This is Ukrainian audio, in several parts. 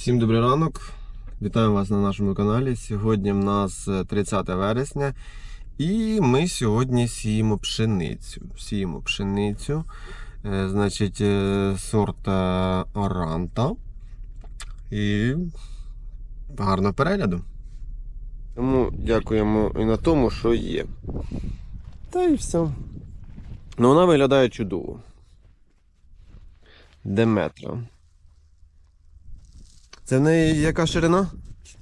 Всім добрий ранок. Вітаю вас на нашому каналі. Сьогодні в нас е, 30 вересня. І ми сьогодні сіємо пшеницю. Сіємо пшеницю. е, Значить, е, сорта Оранта. І гарного перегляду. Тому дякуємо і на тому, що є. Та і все. Ну, вона виглядає чудово. Деметра. Це в неї яка ширина?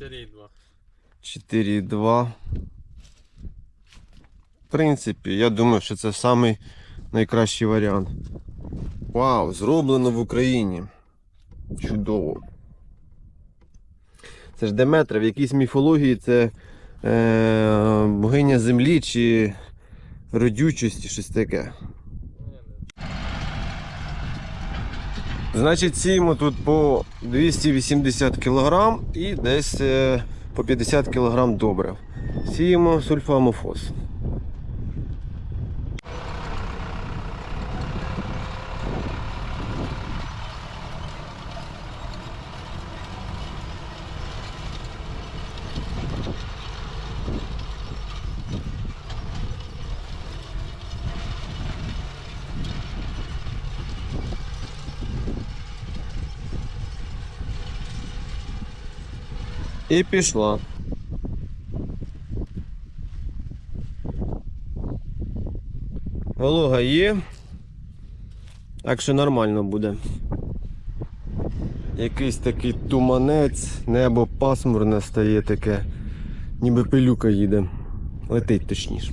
4,2. 4,2. В принципі, я думаю, що це самий найкращий варіант. Вау, зроблено в Україні. Чудово. Це ж Деметра, в якійсь міфології це е, богиня землі чи родючості, щось таке. Значить, сіємо тут по 280 кг і десь е, по 50 кг добрив. Сіємо сульфамофос. І пішла. Волога є. Так що нормально буде. Якийсь такий туманець, небо пасмурне стає таке, ніби пилюка їде. Летить точніше.